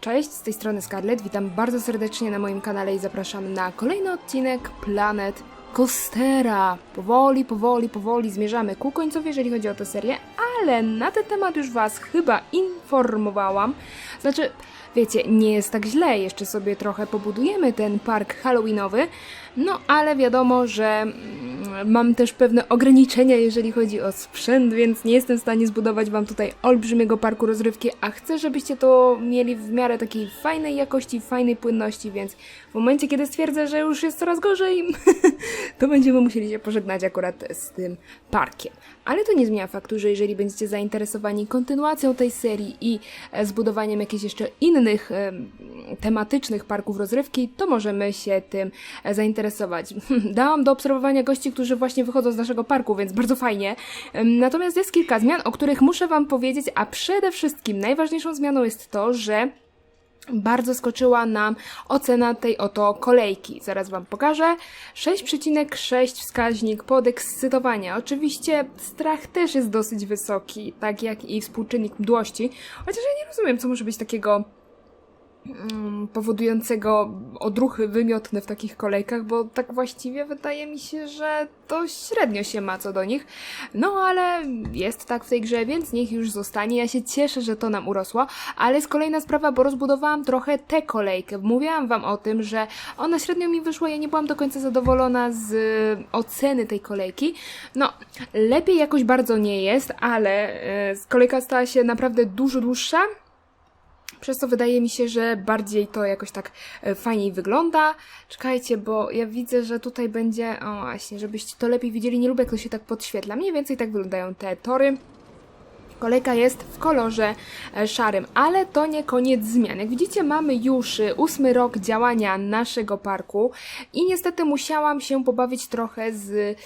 Cześć, z tej strony Scarlett, witam bardzo serdecznie na moim kanale i zapraszam na kolejny odcinek Planet Coastera. Powoli, powoli, powoli zmierzamy ku końcowi, jeżeli chodzi o tę serię, ale na ten temat już Was chyba informowałam. Znaczy, wiecie, nie jest tak źle, jeszcze sobie trochę pobudujemy ten park halloweenowy, no ale wiadomo, że mm, mam też pewne ograniczenia, jeżeli chodzi o sprzęt, więc nie jestem w stanie zbudować Wam tutaj olbrzymiego parku rozrywki, a chcę, żebyście to mieli w miarę takiej fajnej jakości, fajnej płynności, więc w momencie, kiedy stwierdzę, że już jest coraz gorzej, to będziemy musieli się pożegnać akurat z tym parkiem. Ale to nie zmienia faktu, że jeżeli będziecie zainteresowani kontynuacją tej serii i e, zbudowaniem jakichś jeszcze innych tematycznych parków rozrywki, to możemy się tym e, zainteresować. Dałam do obserwowania gości, którzy właśnie wychodzą z naszego parku, więc bardzo fajnie. Natomiast jest kilka zmian, o których muszę Wam powiedzieć, a przede wszystkim najważniejszą zmianą jest to, że bardzo skoczyła nam ocena tej oto kolejki. Zaraz Wam pokażę. 6,6 wskaźnik podekscytowania. Oczywiście strach też jest dosyć wysoki, tak jak i współczynnik mdłości, chociaż ja nie rozumiem, co może być takiego powodującego odruchy wymiotne w takich kolejkach, bo tak właściwie wydaje mi się, że to średnio się ma co do nich. No ale jest tak w tej grze, więc niech już zostanie. Ja się cieszę, że to nam urosło, ale jest kolejna sprawa, bo rozbudowałam trochę tę kolejkę. Mówiłam wam o tym, że ona średnio mi wyszła, ja nie byłam do końca zadowolona z y, oceny tej kolejki. No, lepiej jakoś bardzo nie jest, ale y, kolejka stała się naprawdę dużo dłuższa. Przez to wydaje mi się, że bardziej to jakoś tak e, fajniej wygląda. Czekajcie, bo ja widzę, że tutaj będzie. O, właśnie, żebyście to lepiej widzieli. Nie lubię, jak to się tak podświetla. Mniej więcej tak wyglądają te tory. Kolejka jest w kolorze e, szarym, ale to nie koniec zmian. Jak widzicie, mamy już e, ósmy rok działania naszego parku i niestety musiałam się pobawić trochę z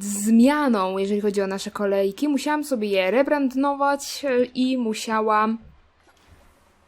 zmianą, jeżeli chodzi o nasze kolejki. Musiałam sobie je rebrandować i musiałam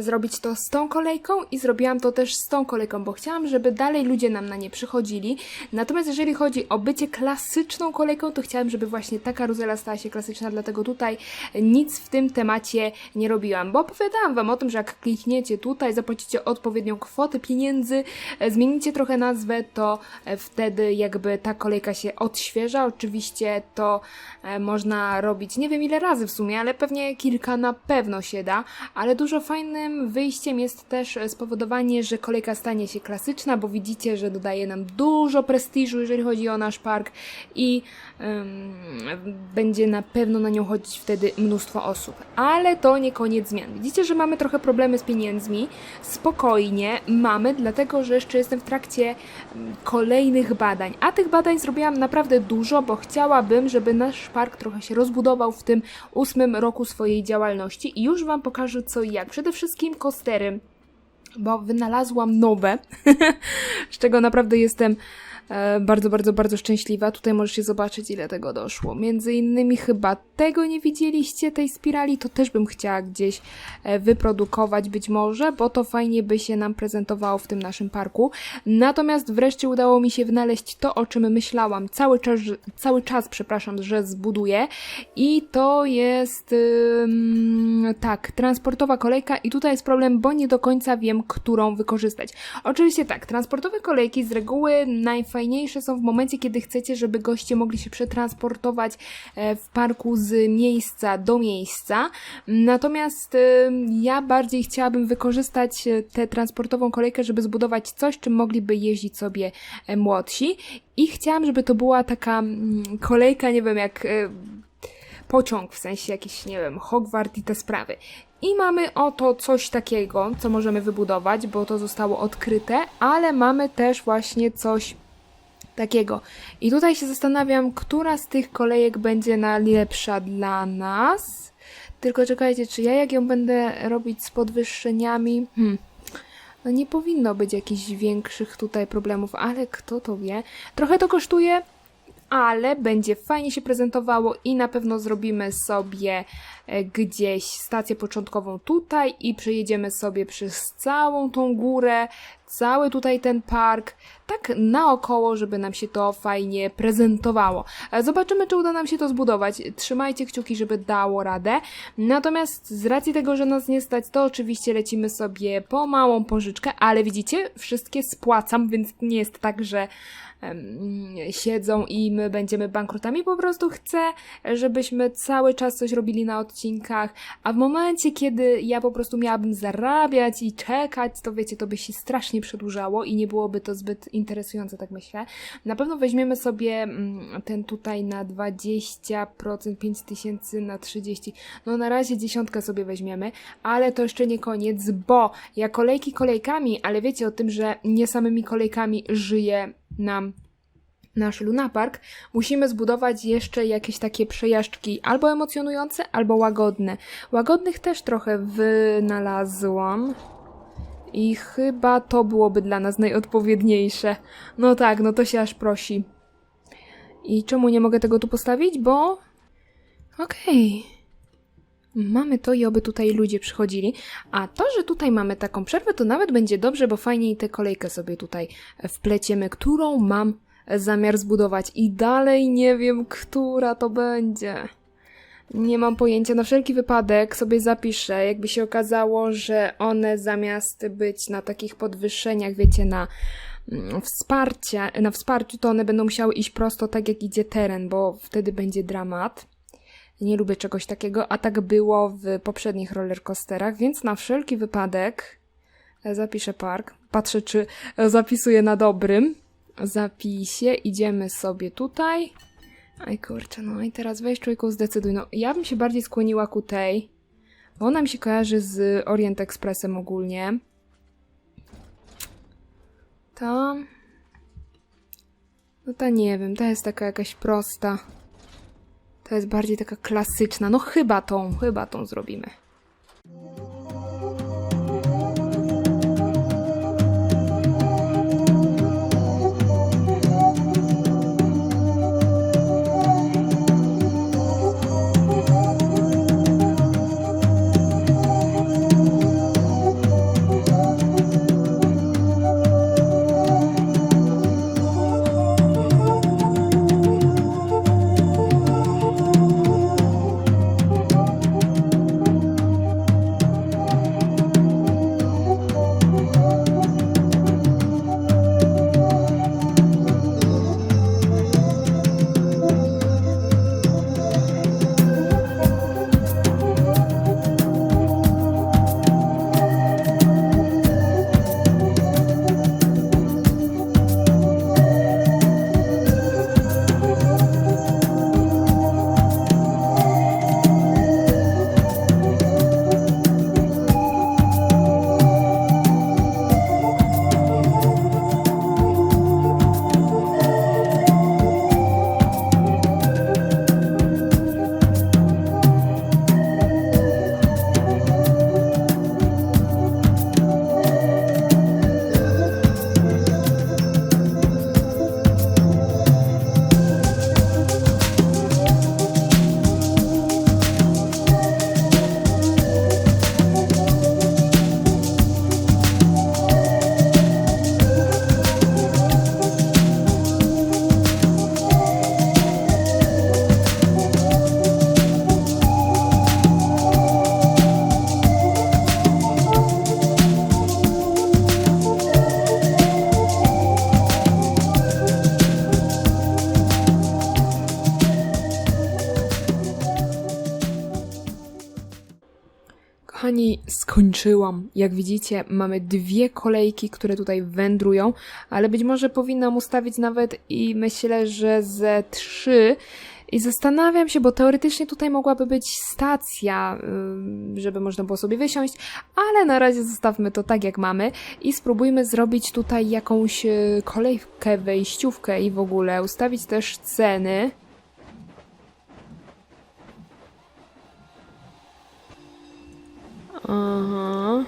zrobić to z tą kolejką i zrobiłam to też z tą kolejką, bo chciałam, żeby dalej ludzie nam na nie przychodzili. Natomiast jeżeli chodzi o bycie klasyczną kolejką, to chciałam, żeby właśnie ta karuzela stała się klasyczna, dlatego tutaj nic w tym temacie nie robiłam, bo opowiadałam Wam o tym, że jak klikniecie tutaj, zapłacicie odpowiednią kwotę pieniędzy, e, zmienicie trochę nazwę, to e, wtedy jakby ta kolejka się odświeża. Oczywiście to e, można robić nie wiem ile razy w sumie, ale pewnie kilka na pewno się da, ale dużo wyjściem jest też spowodowanie, że kolejka stanie się klasyczna, bo widzicie, że dodaje nam dużo prestiżu, jeżeli chodzi o nasz park i em, będzie na pewno na nią chodzić wtedy mnóstwo osób. Ale to nie koniec zmian. Widzicie, że mamy trochę problemy z pieniędzmi. Spokojnie mamy, dlatego że jeszcze jestem w trakcie kolejnych badań. A tych badań zrobiłam naprawdę dużo, bo chciałabym, żeby nasz park trochę się rozbudował w tym ósmym roku swojej działalności i już Wam pokażę co i jak. Przede wszystkim kostery, bo wynalazłam nowe, z czego naprawdę jestem bardzo, bardzo, bardzo szczęśliwa. Tutaj możecie zobaczyć, ile tego doszło. Między innymi chyba tego nie widzieliście, tej spirali, to też bym chciała gdzieś e, wyprodukować być może, bo to fajnie by się nam prezentowało w tym naszym parku. Natomiast wreszcie udało mi się wynaleźć to, o czym myślałam cały czas, cały czas przepraszam, że zbuduję i to jest tak, transportowa kolejka i tutaj jest problem, bo nie do końca wiem, którą wykorzystać. Oczywiście tak, transportowe kolejki z reguły najfajniejsze są w momencie, kiedy chcecie, żeby goście mogli się przetransportować e, w parku z miejsca do miejsca. Natomiast ym, ja bardziej chciałabym wykorzystać e, tę transportową kolejkę, żeby zbudować coś, czym mogliby jeździć sobie e, młodsi. I chciałam, żeby to była taka mm, kolejka, nie wiem, jak e, pociąg, w sensie jakiś, nie wiem, Hogwart i te sprawy. I mamy oto coś takiego, co możemy wybudować, bo to zostało odkryte, ale mamy też właśnie coś takiego. I tutaj się zastanawiam, która z tych kolejek będzie najlepsza dla nas. Tylko czekajcie, czy ja jak ją będę robić z podwyższeniami... Hmm. No nie powinno być jakichś większych tutaj problemów, ale kto to wie? Trochę to kosztuje, ale będzie fajnie się prezentowało i na pewno zrobimy sobie gdzieś stację początkową tutaj i przejedziemy sobie przez całą tą górę, cały tutaj ten park, tak naokoło, żeby nam się to fajnie prezentowało. E, Zobaczymy, czy uda nam się to zbudować. Trzymajcie kciuki, żeby dało radę. Natomiast z racji tego, że nas nie stać, to oczywiście lecimy sobie po małą pożyczkę, ale widzicie, wszystkie spłacam, więc nie jest tak, że siedzą i my będziemy bankrutami. Po prostu chcę, żebyśmy cały czas coś robili na odcinkach, a w momencie, kiedy ja po prostu miałabym zarabiać i czekać, to wiecie, to by się strasznie przedłużało i nie byłoby to zbyt interesujące, tak myślę. Na pewno weźmiemy sobie mm, ten tutaj na 20%, 5000 na 30. No na razie dziesiątkę sobie weźmiemy, ale to jeszcze nie koniec, bo ja kolejki kolejkami, ale wiecie o tym, że nie samymi kolejkami żyje nam nasz lunapark, musimy zbudować jeszcze jakieś takie przejażdżki albo emocjonujące, albo łagodne. Łagodnych też trochę wynalazłam. I chyba to byłoby dla nas najodpowiedniejsze. No tak, no to się aż prosi. I czemu nie mogę tego tu postawić? Bo. Okej. Mamy to i oby tutaj ludzie przychodzili. A to, że tutaj mamy taką przerwę, to nawet będzie dobrze, bo fajniej tę kolejkę sobie tutaj wpleciemy, którą mam zamiar zbudować. I dalej nie wiem, która to będzie. Nie mam pojęcia. Na wszelki wypadek sobie zapiszę, jakby się okazało, że one zamiast być na takich podwyższeniach, wiecie, na mm, wsparcie, na wsparciu, to one będą musiały iść prosto tak, jak idzie teren, bo wtedy będzie dramat. Nie lubię czegoś takiego, a tak było w poprzednich rollercoasterach, więc na wszelki wypadek zapiszę park. Patrzę, czy zapisuję na dobrym zapisie. Idziemy sobie tutaj. Aj kurczę, no i teraz weź człowieku zdecyduj. No, ja bym się bardziej skłoniła ku tej, bo ona mi się kojarzy z Orient Expressem ogólnie. Ta... No ta nie wiem, ta jest taka jakaś prosta. To jest bardziej taka klasyczna. No chyba tą, chyba tą zrobimy. Skończyłam. Jak widzicie, mamy dwie kolejki, które tutaj wędrują, ale być może powinnam ustawić nawet i myślę, że ze trzy. I zastanawiam się, bo teoretycznie tutaj mogłaby być stacja, żeby można było sobie wysiąść, ale na razie zostawmy to tak, jak mamy i spróbujmy zrobić tutaj jakąś y, kolejkę, wejściówkę i w ogóle ustawić też ceny. Aha.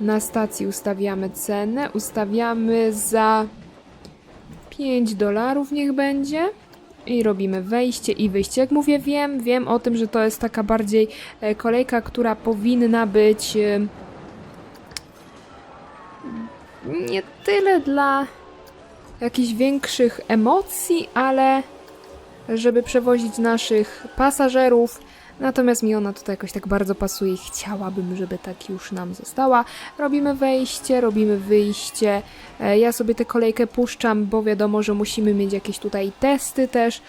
Na stacji ustawiamy cenę. Ustawiamy za 5 dolarów niech będzie. I robimy wejście i wyjście. Jak mówię, wiem, wiem o tym, że to jest taka bardziej e, kolejka, która powinna być e, nie tyle dla jakichś większych emocji, ale żeby przewozić naszych pasażerów. Natomiast mi ona tutaj jakoś tak bardzo pasuje i chciałabym, żeby tak już nam została. Robimy wejście, robimy wyjście. E, Ja sobie tę kolejkę puszczam, bo wiadomo, że musimy mieć jakieś tutaj testy też.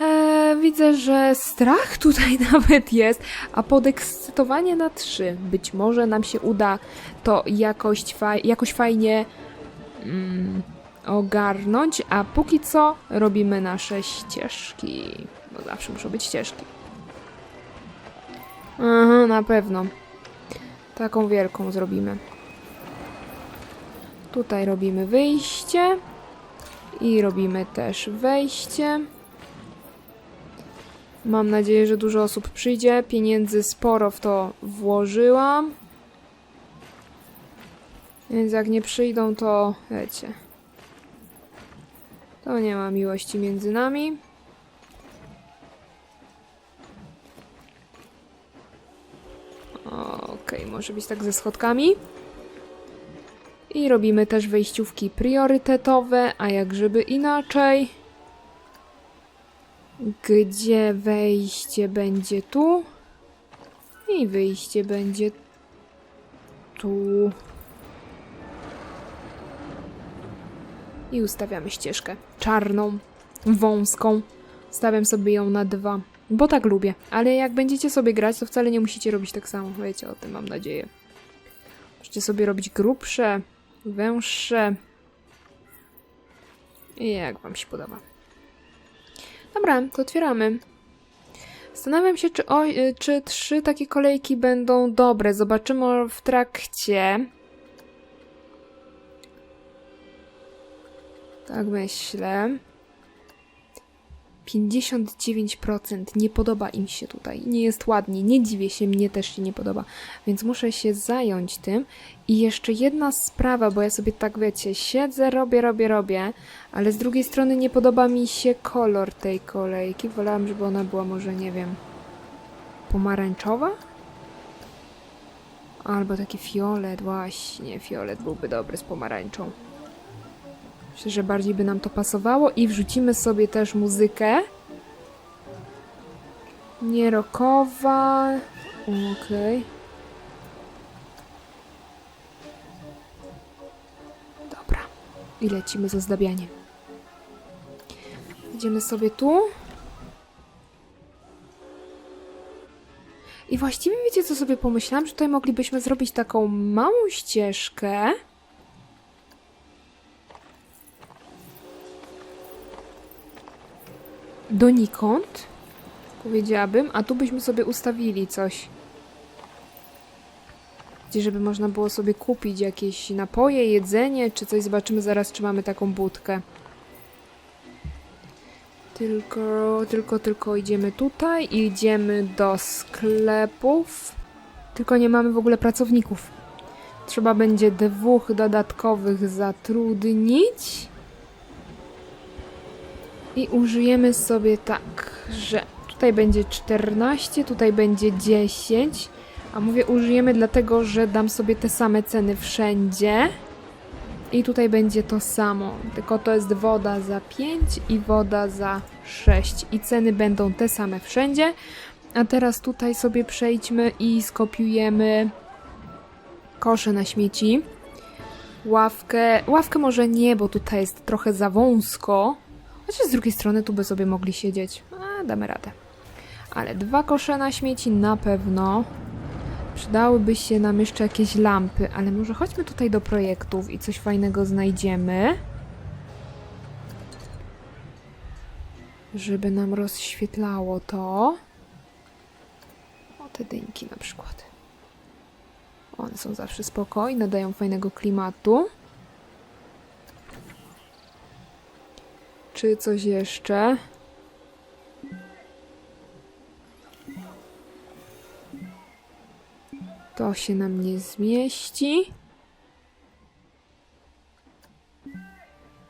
E, widzę, że strach tutaj nawet jest, a podekscytowanie na trzy. Być może nam się uda to jakoś, faj- jakoś fajnie mm, ogarnąć, a póki co robimy nasze ścieżki. Bo zawsze muszą być ścieżki. Na pewno. Taką wielką zrobimy. Tutaj robimy wyjście i robimy też wejście. Mam nadzieję, że dużo osób przyjdzie. Pieniędzy sporo w to włożyłam. Więc jak nie przyjdą, to wiecie. To nie ma miłości między nami. Okej, może być tak ze schodkami. I robimy też wejściówki priorytetowe, a jak żeby inaczej. Gdzie wejście będzie tu? I wyjście będzie tu. I ustawiamy ścieżkę czarną, wąską. Stawiam sobie ją na dwa, bo tak lubię. Ale jak będziecie sobie grać, to wcale nie musicie robić tak samo. Wiecie o tym, mam nadzieję. Możecie sobie robić grubsze, węższe. I jak wam się podoba. Dobra, to otwieramy. Zastanawiam się, czy, o, y, czy trzy takie kolejki będą dobre. Zobaczymy w trakcie. Tak myślę. 59% nie podoba im się tutaj. Nie jest ładnie, nie dziwię się, mnie też się nie podoba. Więc muszę się zająć tym. I jeszcze jedna sprawa, bo ja sobie tak wiecie, siedzę, robię, robię, robię, ale z drugiej strony nie podoba mi się kolor tej kolejki. Wolałam, żeby ona była może, nie wiem, pomarańczowa? Albo taki fiolet, właśnie, fiolet byłby dobry z pomarańczą. Myślę, że bardziej by nam to pasowało i wrzucimy sobie też muzykę. Nie rockowa. Okej. Dobra. I lecimy z ozdabianiem. Idziemy sobie tu. I właściwie wiecie, co sobie pomyślałam? Że tutaj moglibyśmy zrobić taką małą ścieżkę. Donikąd, powiedziałabym, a tu byśmy sobie ustawili coś. Gdzie żeby można było sobie kupić jakieś napoje, jedzenie, czy coś. Zobaczymy zaraz, czy mamy taką budkę. Tylko, tylko, tylko idziemy tutaj idziemy do sklepów. Tylko nie mamy w ogóle pracowników. Trzeba będzie dwóch dodatkowych zatrudnić. I użyjemy sobie tak, że tutaj będzie 14, tutaj będzie 10. A mówię użyjemy dlatego, że dam sobie te same ceny wszędzie. I tutaj będzie to samo, tylko to jest woda za 5 i woda za 6. I ceny będą te same wszędzie. A teraz tutaj sobie przejdźmy i skopiujemy kosze na śmieci. Ławkę, ławkę może nie, bo tutaj jest trochę za wąsko. Chociaż z drugiej strony tu by sobie mogli siedzieć. A, damy radę. Ale dwa kosze na śmieci na pewno. Przydałyby się nam jeszcze jakieś lampy, ale może chodźmy tutaj do projektów i coś fajnego znajdziemy. Żeby nam rozświetlało to. O, te dynki na przykład. One są zawsze spokojne, dają fajnego klimatu. Czy coś jeszcze? To się nam nie zmieści.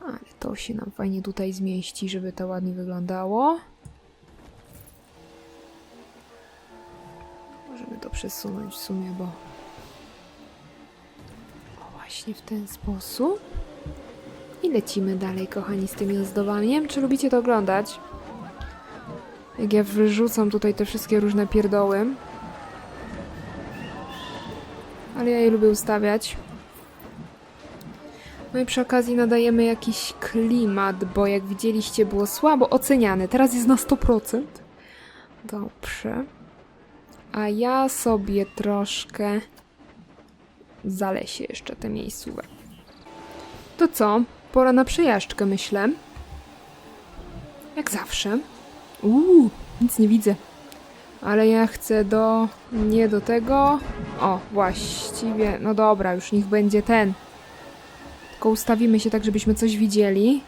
Ale to się nam fajnie tutaj zmieści, żeby to ładnie wyglądało. Możemy to przesunąć w sumie, bo... O Właśnie w ten sposób. I lecimy dalej, kochani, z tymi ozdobami. Nie wiem, czy lubicie to oglądać. Jak ja wyrzucam tutaj te wszystkie różne pierdoły. Ale ja je lubię ustawiać. No i przy okazji nadajemy jakiś klimat, bo jak widzieliście było słabo oceniany. Teraz jest na 100%. Dobrze. A ja sobie troszkę zalesie jeszcze te miejscówek. To co? Pora na przejażdżkę, myślę. Jak zawsze. Uuu, nic nie widzę. Ale ja chcę do... nie do tego... O, właściwie... No dobra, już niech będzie ten. Tylko ustawimy się tak, żebyśmy coś widzieli.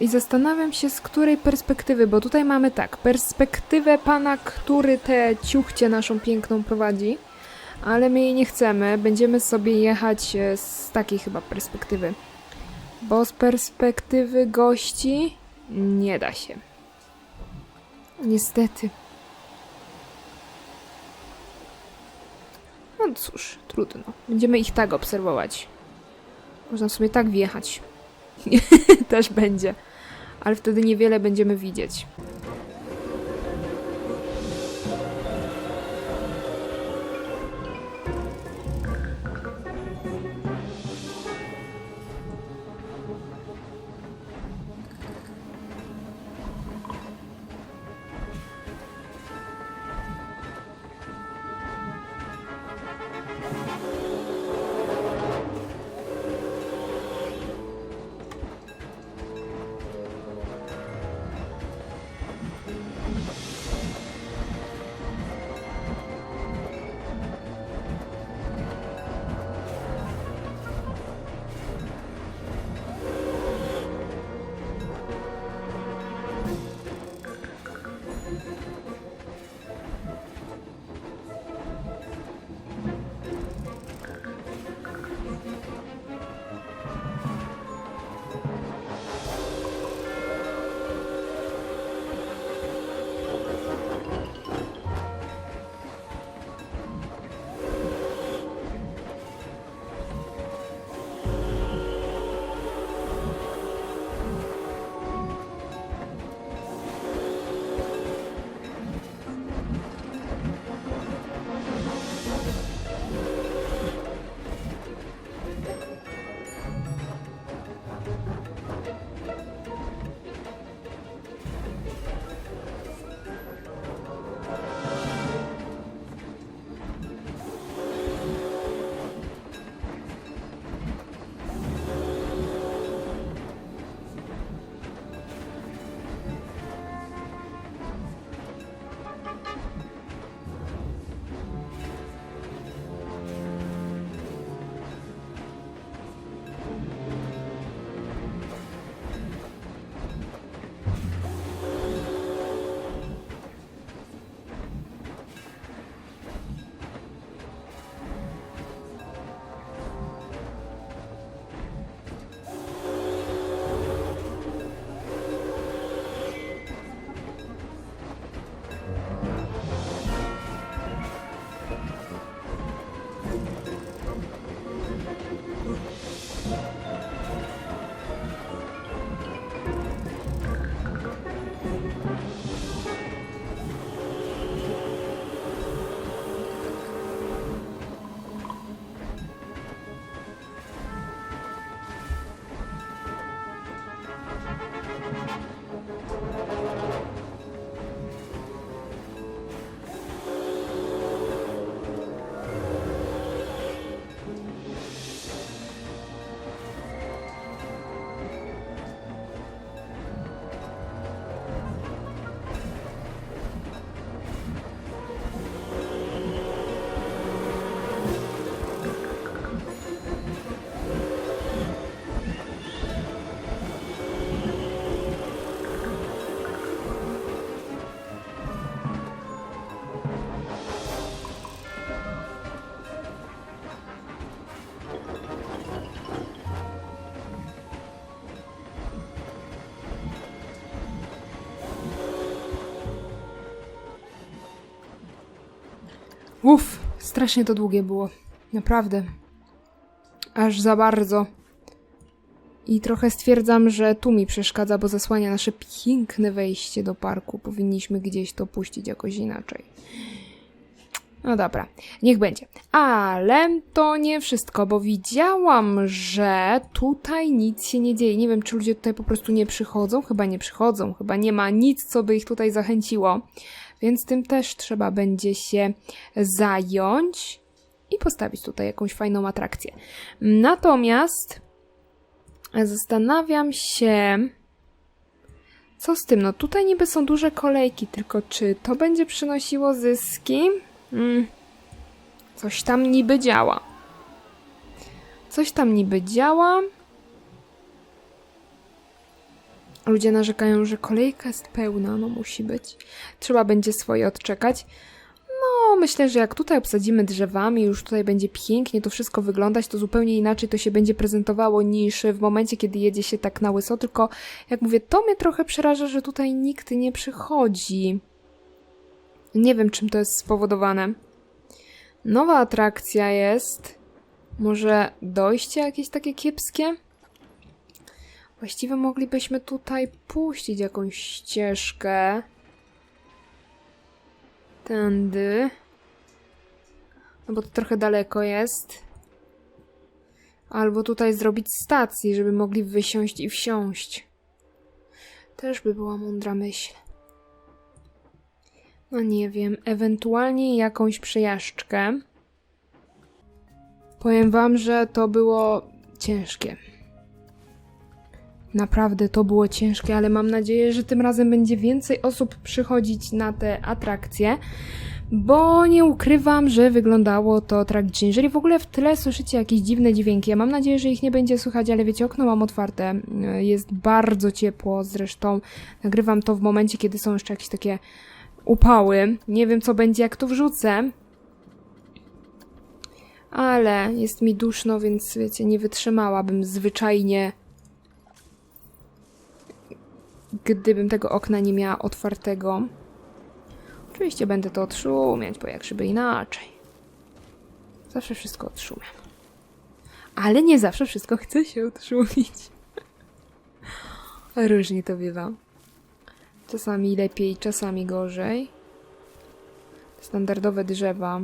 I zastanawiam się, z której perspektywy, bo tutaj mamy tak, perspektywę pana, który tę ciuchcie naszą piękną prowadzi, ale my jej nie chcemy, będziemy sobie jechać e, z takiej chyba perspektywy. Bo z perspektywy gości nie da się. Niestety. No cóż, trudno. Będziemy ich tak obserwować. Można sobie tak wjechać. Też będzie. Ale wtedy niewiele będziemy widzieć. Uff, strasznie to długie było. Naprawdę. Aż za bardzo. I trochę stwierdzam, że tu mi przeszkadza, bo zasłania nasze piękne wejście do parku. Powinniśmy gdzieś to puścić jakoś inaczej. No dobra, niech będzie. Ale to nie wszystko, bo widziałam, że tutaj nic się nie dzieje. Nie wiem, czy ludzie tutaj po prostu nie przychodzą. Chyba nie przychodzą, chyba nie ma nic, co by ich tutaj zachęciło. Więc tym też trzeba będzie się zająć i postawić tutaj jakąś fajną atrakcję. Natomiast zastanawiam się, co z tym. No tutaj niby są duże kolejki, tylko czy to będzie przynosiło zyski? Mm. Coś tam niby działa. Coś tam niby działa. Ludzie narzekają, że kolejka jest pełna, no musi być. Trzeba będzie swoje odczekać. No, myślę, że jak tutaj obsadzimy drzewami, już tutaj będzie pięknie to wszystko wyglądać, to zupełnie inaczej to się będzie prezentowało niż w momencie, kiedy jedzie się tak na łyso. Tylko, jak mówię, to mnie trochę przeraża, że tutaj nikt nie przychodzi. Nie wiem, czym to jest spowodowane. Nowa atrakcja jest. Może dojście jakieś takie kiepskie? Właściwie moglibyśmy tutaj puścić jakąś ścieżkę. Tędy. No bo to trochę daleko jest. Albo tutaj zrobić stację, żeby mogli wysiąść i wsiąść. Też by była mądra myśl. No nie wiem, ewentualnie jakąś przejażdżkę. Powiem wam, że to było ciężkie. Naprawdę to było ciężkie, ale mam nadzieję, że tym razem będzie więcej osób przychodzić na te atrakcje, bo nie ukrywam, że wyglądało to tragicznie. Jeżeli w ogóle w tle słyszycie jakieś dziwne dźwięki, ja mam nadzieję, że ich nie będzie słychać, ale wiecie, okno mam otwarte, jest bardzo ciepło, zresztą nagrywam to w momencie, kiedy są jeszcze jakieś takie upały. Nie wiem, co będzie, jak to wrzucę. Ale jest mi duszno, więc wiecie, nie wytrzymałabym zwyczajnie, gdybym tego okna nie miała otwartego. Oczywiście będę to odszumiać, bo jak żeby inaczej. Zawsze wszystko odszumiam. Ale nie zawsze wszystko chce się odszumić. Różnie to bywa. Czasami lepiej, czasami gorzej. Standardowe drzewa.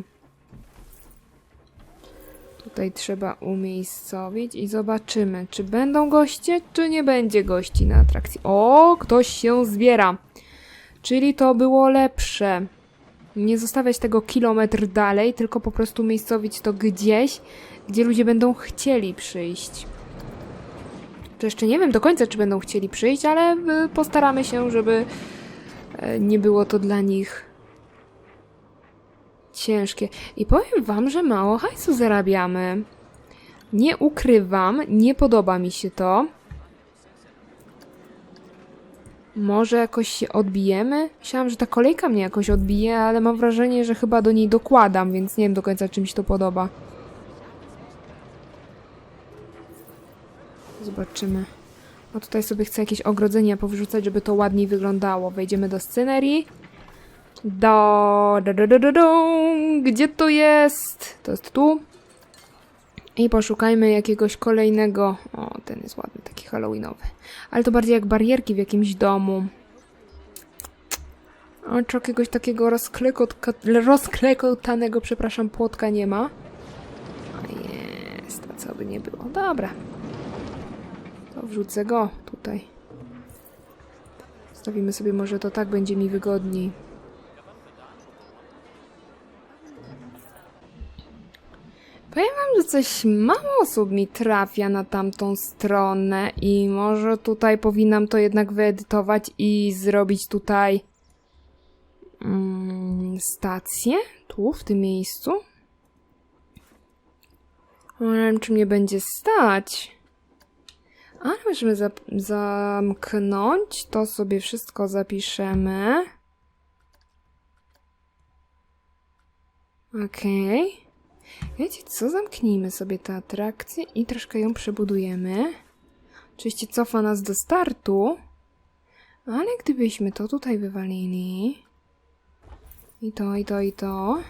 Tutaj trzeba umiejscowić i zobaczymy, czy będą goście, czy nie będzie gości na atrakcji. O, ktoś się zbiera. Czyli to było lepsze. Nie zostawiać tego kilometr dalej, tylko po prostu umiejscowić to gdzieś, gdzie ludzie będą chcieli przyjść. To jeszcze nie wiem do końca, czy będą chcieli przyjść, ale y, postaramy się, żeby e, nie było to dla nich ciężkie. I powiem wam, że mało hajsu zarabiamy. Nie ukrywam, nie podoba mi się to. Może jakoś się odbijemy? Myślałam, że ta kolejka mnie jakoś odbije, ale mam wrażenie, że chyba do niej dokładam, więc nie wiem do końca, czy mi się to podoba. Zobaczymy. No tutaj sobie chcę jakieś ogrodzenia powrzucać, żeby to ładniej wyglądało. Wejdziemy do scenerii. Do, do, do, do, do, do. Gdzie to jest? To jest tu. I poszukajmy jakiegoś kolejnego. O, ten jest ładny, taki halloweenowy. Ale to bardziej jak barierki w jakimś domu. O, czy jakiegoś takiego rozklekotanego, przepraszam, płotka nie ma? Jest, a co by nie było. Dobra. To wrzucę go tutaj. Stawimy sobie może to tak, będzie mi wygodniej. Powiem wam, że coś mało osób mi trafia na tamtą stronę i może tutaj powinnam to jednak wyedytować i zrobić tutaj mm, stację, tu, w tym miejscu. Nie wiem, czy mnie będzie stać. Ale możemy zap- zamknąć. To sobie wszystko zapiszemy. Okej. Okay. Wiecie co? Zamknijmy sobie tę atrakcję i troszkę ją przebudujemy. Oczywiście cofa nas do startu. Ale gdybyśmy to tutaj wywalili i to, i to, i to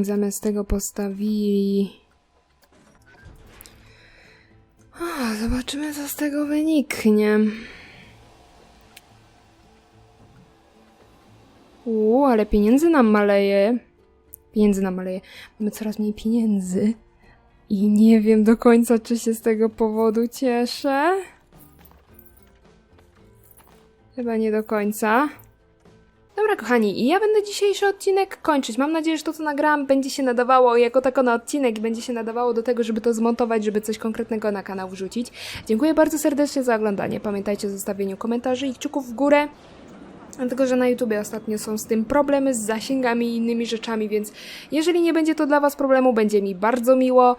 zamiast tego postawili O, zobaczymy, co z tego wyniknie. Uuu, ale pieniędzy nam maleje. Pieniędzy nam maleje. Mamy coraz mniej pieniędzy. I nie wiem do końca, czy się z tego powodu cieszę. Chyba nie do końca. Dobra, kochani, i ja będę dzisiejszy odcinek kończyć. Mam nadzieję, że to, co nagrałam, będzie się nadawało jako tako na odcinek i będzie się nadawało do tego, żeby to zmontować, żeby coś konkretnego na kanał wrzucić. Dziękuję bardzo serdecznie za oglądanie. Pamiętajcie o zostawieniu komentarzy i kciuków w górę. Dlatego, że na YouTubie ostatnio są z tym problemy z zasięgami i innymi rzeczami, więc jeżeli nie będzie to dla Was problemu, będzie mi bardzo miło.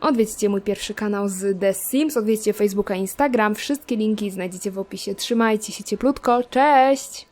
Odwiedźcie mój pierwszy kanał z The Sims, odwiedźcie Facebooka, Instagram. Wszystkie linki znajdziecie w opisie. Trzymajcie się cieplutko. Cześć!